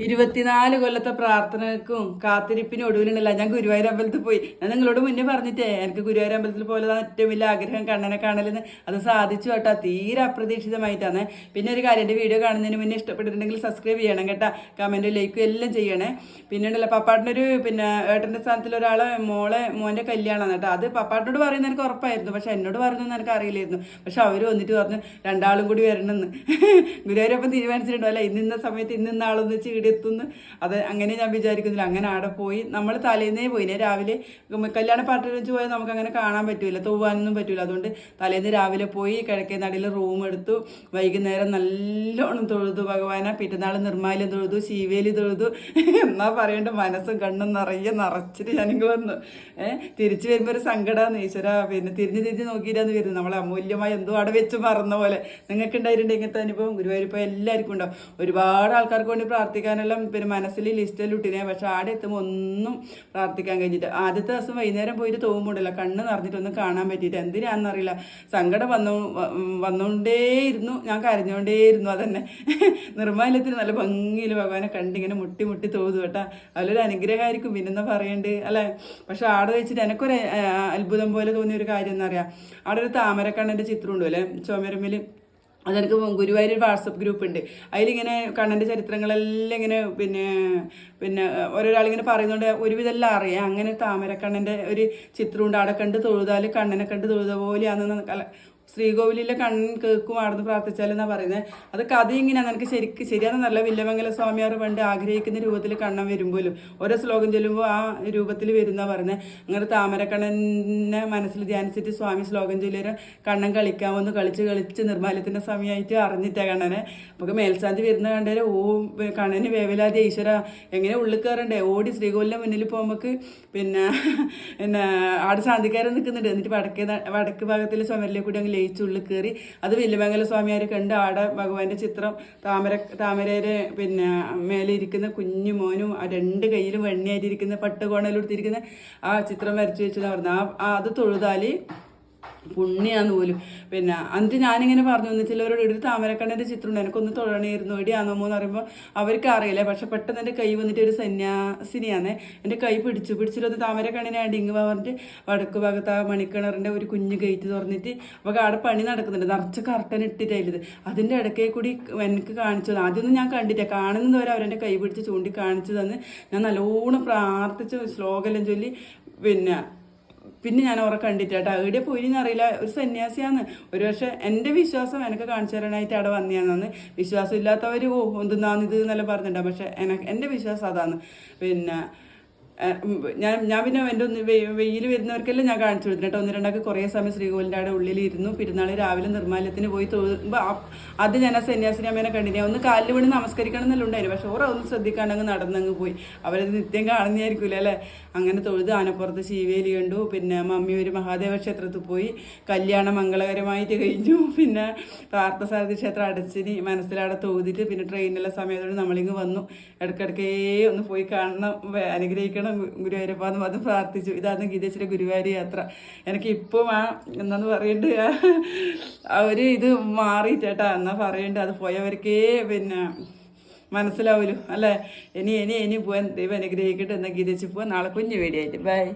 ഇരുപത്തിനാല് കൊല്ലത്തെ പ്രാർത്ഥനക്കും കാത്തിരിപ്പിനും ഒടുവിലുണ്ടല്ല. ഞാൻ ഗുരുവായൂർ അമ്പലത്തിൽ പോയി. ഞാൻ നിങ്ങളോട് മുന്നേ പറഞ്ഞിട്ടേ എനിക്ക് ഗുരുവായൂർ അമ്പലത്തിൽ പോലെ ഏറ്റവും വലിയ ആഗ്രഹം കണ്ണനെ കാണലെന്ന്. അത് സാധിച്ചു കേട്ടോ തീരെ അപ്രതീക്ഷിതമായിട്ടാണ്. പിന്നെ ഒരു കാര്യം എന്റെ വീഡിയോ കാണുന്നതിന് മുന്നേ ഇഷ്ടപ്പെട്ടിട്ടുണ്ടെങ്കിൽ സബ്സ്ക്രൈബ് ചെയ്യണം കേട്ടോ. കമന്റ് ലൈക്കും എല്ലാം ചെയ്യണേ. പിന്നെ ഉണ്ടല്ലോ പപ്പാട്ടിന്റെ ഒരു പിന്നെ ഏട്ടന്റെ സ്ഥാനത്തിൽ ഒരാളെ മോളെ മോന്റെ കല്യാണമാണ് കേട്ടോ. അത് പപ്പാട്ടിനോട് പറയുന്നത് എനിക്ക് ഉറപ്പായിരുന്നു. പക്ഷെ എന്നോട് പറഞ്ഞൊന്നും എനിക്ക് അറിയില്ലായിരുന്നു. പക്ഷെ അവർ വന്നിട്ട് പറഞ്ഞു രണ്ടാളും കൂടി വരണമെന്ന്. ഗുരുവായൂരപ്പം തീരുമാനിച്ചിട്ടുണ്ടോ അല്ല ഇന്ന ഇന്ന സമയത്ത് ഇന്നിന്ന ഇന്ന ആളൊന്ന് ഇവിടെ എത്തുന്നു അത് അങ്ങനെ ഞാൻ വിചാരിക്കുന്നില്ല. അങ്ങനെ അവിടെ പോയി. നമ്മൾ തലേന്നേ പോയിനെ രാവിലെ കല്യാണ പാട്ടിൽ വെച്ച് പോയാൽ നമുക്ക് അങ്ങനെ കാണാൻ പറ്റൂല. തൂവാനൊന്നും പറ്റില്ല അതുകൊണ്ട് തലേന്ന് രാവിലെ പോയി കിഴക്കേ നടിയിൽ റൂം എടുത്തു. വൈകുന്നേരം നല്ലോണം തൊഴുതു. ഭഗവാനെ പിറ്റന്നാൾ നിർമ്മാല്യം തൊഴുതു. ശീവേലി തൊഴുതു. എന്നാ പറയേണ്ട മനസ്സും കണ്ണും നിറയെ നിറച്ചിട്ട് ഞാനിങ്ങ് വന്നു. ഏഹ് തിരിച്ചു വരുമ്പോൾ ഒരു സങ്കടമാണ് ഈശ്വര പിന്നെ തിരിഞ്ഞ് തിരിഞ്ഞ് നോക്കിയിട്ടാന്ന് വരുന്നത്. നമ്മളെ അമൂല്യമായി എന്തോ അവിടെ വെച്ച് മറന്ന പോലെ. നിങ്ങൾക്ക് ഉണ്ടായിട്ടുണ്ട് ഇങ്ങനത്തെ അനുഭവം ഗുരുവായൂരിപ്പോൾ എല്ലാവർക്കും ഉണ്ടാവും. ഒരുപാട് ആൾക്കാർക്ക് വേണ്ടി പ്രാർത്ഥിക്കാനെല്ലാം പിന്നെ മനസ്സിൽ ലിസ്റ്റിൽ ഇട്ടിനെ. പക്ഷെ ആടെ എത്തുമ്പോൾ ഒന്നും പ്രാർത്ഥിക്കാൻ കഴിഞ്ഞിട്ട്. ആദ്യത്തെ ദിവസം വൈകുന്നേരം പോയിട്ട് തോന്നുമ്പോണ്ടല്ലോ കണ്ണ് നിറഞ്ഞിട്ടൊന്നും കാണാൻ പറ്റിയിട്ട്. എന്തിനാണെന്നറിയില്ല സങ്കടം വന്നു വന്നുകൊണ്ടേയിരുന്നു ഞാൻ കരഞ്ഞുകൊണ്ടേയിരുന്നു അതന്നെ. നിർമ്മാല്യത്തിന് നല്ല ഭംഗിയിൽ ഭഗവാനെ കണ്ടിങ്ങനെ മുട്ടി മുട്ടി തോന്നു കേട്ടാ. അതിലൊരു അനുഗ്രഹമായിരിക്കും പിന്നെന്താ പറയണ്ട്. അല്ലേ? പക്ഷെ ആടെ വെച്ചിട്ട് എനിക്കൊരു അത്ഭുതം പോലെ തോന്നിയ ഒരു കാര്യം എന്നറിയാം അവിടെ ഒരു താമരക്കണ്ണന്റെ ചിത്രം ഉണ്ടല്ലേ ചുമരുമ്മിൽ അതെനിക്ക് ഗുരുവായൂർ വാട്സപ്പ് ഗ്രൂപ്പ് ഉണ്ട് അതിലിങ്ങനെ കണ്ണന്റെ ചരിത്രങ്ങളെല്ലാം ഇങ്ങനെ പിന്നെ പിന്നെ ഓരോരാളിങ്ങനെ പറയുന്നുണ്ട് ഒരുവിധം എല്ലാം അറിയാം. അങ്ങനെ താമരക്കണ്ണന്റെ ഒരു ചിത്രമുണ്ട്. അവിടെ കണ്ട് തൊഴുതാൽ കണ്ണനെ കണ്ട് തൊഴുത പോലെയാണെന്ന് ശ്രീകോവിലിലെ കണ്ണൻ കേൾക്കും ആടുന്ന് പ്രാർത്ഥിച്ചാലെന്നാ പറയുന്നത് അത് കഥ ഇങ്ങനെയാണ് നിനക്ക് ശരിക്ക് ശരിയാണെന്നല്ല വില്ലമംഗല സ്വാമിയാർ പണ്ട് ആഗ്രഹിക്കുന്ന രൂപത്തിൽ കണ്ണൻ വരുമ്പോലും ഓരോ ശ്ലോകം ചൊല്ലുമ്പോൾ ആ രൂപത്തിൽ വരുന്ന പറയുന്നത് അങ്ങനെ താമരക്കണ്ണനെ മനസ്സിൽ ധ്യാനിച്ചിട്ട് സ്വാമി ശ്ലോകം ചൊല്ലിയാൽ കണ്ണൻ കളിക്കാമെന്ന് കളിച്ച് കളിച്ച് നിർമ്മാല്യത്തിന്റെ സമയമായിട്ട് അറിഞ്ഞിട്ടാ കണ്ണനെ. നമുക്ക് മേൽശാന്തി വരുന്ന കണ്ടേരെ ഓ കണ്ണന് വേവലാതി ഈശ്വര എങ്ങനെ ഉള്ളിൽ കയറണ്ടേ ഓടി ശ്രീകോവിലിന്റെ മുന്നിൽ പോകുമ്പോൾ പിന്നെ പിന്നെ ആടെ ശാന്തിക്കാരൻ നിൽക്കുന്നുണ്ട് എന്നിട്ട് വടക്കേ വടക്ക് ഭാഗത്തിലെ ചുമരിലെ കൂടി അങ്ങ് ഉള്ളിൽ കയറി. അത് വില്ലുമംഗല സ്വാമിയാർ കണ്ട് ആടെ ഭഗവാന്റെ ചിത്രം താമര താമരയുടെ പിന്നെ മേലെ ഇരിക്കുന്ന കുഞ്ഞു മോനും ആ രണ്ട് കയ്യിലും വെണ്ണയായിട്ടിരിക്കുന്ന പട്ടുകോണയിലെടുത്തിരിക്കുന്ന ആ ചിത്രം വരച്ചു വെച്ചെന്ന് പറഞ്ഞു ആ അത് തൊഴുതാൽ പുണ്യാന്ന് പോലും. പിന്നെ എന്നിട്ട് ഞാനിങ്ങനെ പറഞ്ഞു ഒന്ന് ചിലവരോട് ഒരു താമരക്കണ്ണന്റെ ചിത്രം ഉണ്ട്. എനിക്കൊന്ന് തൊഴണമായിരുന്നു എവിടെയാണെന്നോ എന്ന് പറയുമ്പോൾ അവർക്ക് അറിയില്ല പക്ഷെ പെട്ടെന്ന് എന്റെ കൈ വന്നിട്ട് ഒരു സന്യാസിനിയാണ് എന്റെ കൈ പിടിച്ചു. പിടിച്ചിട്ട് താമരക്കണ്ണിനെ ഇങ്ങ് പറഞ്ഞിട്ട് വടക്ക് ഭാഗത്ത് ആ മണിക്കിണറിന്റെ ഒരു കുഞ്ഞ് ഗേറ്റ് തുറന്നിട്ട് അപ്പോൾ അവിടെ പണി നടക്കുന്നുണ്ട്. നിറച്ച് കർട്ടൻ ഇട്ടിട്ടായത് അതിന്റെ ഇടയ്ക്കേ കൂടി എനിക്ക് കാണിച്ചു തന്നു ആദ്യമൊന്നും ഞാൻ കണ്ടില്ല കാണുന്നത് വരെ അവരെന്റെ കൈ പിടിച്ച് ചൂണ്ടി കാണിച്ചു തന്ന് ഞാൻ നല്ലോണം പ്രാർത്ഥിച്ച് ശ്ലോകമെല്ലാം ചൊല്ലി പിന്നെ പിന്നെ ഞാൻ അവരെ കണ്ടിട്ടാട്ടോ എവിടെ പോയിന്ന് അറിയില്ല. ഒരു സന്യാസിയാന്ന് ഒരു പക്ഷെ എന്റെ വിശ്വാസം എനിക്ക് കാണിച്ചു തരാനായിട്ട് അവിടെ വന്നതാണെന്ന് വിശ്വാസം ഇല്ലാത്തവർ ഓ എന്തെന്നാന്ന് ഇത് എന്നെല്ലാം പറഞ്ഞിട്ടുണ്ടാവും. പക്ഷെ എനക്ക് എന്റെ വിശ്വാസം അതാണ്. പിന്നെ ഞാൻ ഞാൻ പിന്നെ എന്റെ ഒന്ന് വെയിൽ വരുന്നവർക്കെല്ലാം ഞാൻ കാണിച്ചു കൊടുത്തിട്ട് ഒന്ന് രണ്ടാൾക്ക് കുറേ സമയം ശ്രീകോവിലിന്റെ അവിടെ ഉള്ളിലിരുന്നു. പെരുന്നാൾ രാവിലെ നിർമ്മാല്യത്തിന് പോയി തോന്നുമ്പോൾ അത് ഞാൻ ആ സന്യാസിനി അമ്മേനെ കണ്ടില്ല ഒന്ന് കാലിൽ വീണ് നമസ്കരിക്കണം എന്നല്ല ഉണ്ടായിരുന്നു. പക്ഷെ ഓരോ ഒന്ന് ശ്രദ്ധിക്കാണ്ടങ്ങ് നടന്നങ്ങ് പോയി. അവരത് നിത്യം കാണുന്നതായിരിക്കില്ല അല്ലേ? അങ്ങനെ തൊഴുത് ആനപ്പുറത്ത് ശിവേലി കണ്ടു. പിന്നെ മമ്മി ഒരു മഹാദേവ ക്ഷേത്രത്തിൽ പോയി. കല്യാണം മംഗളകരമായിട്ട് കഴിഞ്ഞു പിന്നെ പാർത്ഥസാരഥി ക്ഷേത്രം അടച്ചിനി. മനസ്സിലവിടെ തോതിട്ട് പിന്നെ ട്രെയിനിലെ സമയത്തോട് നമ്മളിങ്ങ് വന്നു. ഇടയ്ക്കിടയ്ക്കേ ഒന്ന് പോയി കാണണം അനുഗ്രഹിക്കണം ഗു- ഗുരുവായൂരപ്പ എന്ന് പറഞ്ഞ് പ്രാർത്ഥിച്ചു. ഇതാണ് ഗീതേശ്വര ഗുരുവായൂർ യാത്ര. എനിക്ക് ഇപ്പം ആ എന്നു പറയണ്ട്? ഒരു ഇത് മാറിയിട്ടേട്ടാ എന്നാ പറയണ്ട്? അത് പോയവർക്കേ പിന്നെ മനസ്സിലാവുമല്ലോ അല്ലേ? ഇനി ഇനി ഇനി പോവാൻ ദൈവം അനുഗ്രഹിക്കട്ടെ. എന്നാൽ ഗീതച്ച് പോവാൻ നാളെ കുഞ്ഞു വേടിയായിട്ട് ബൈ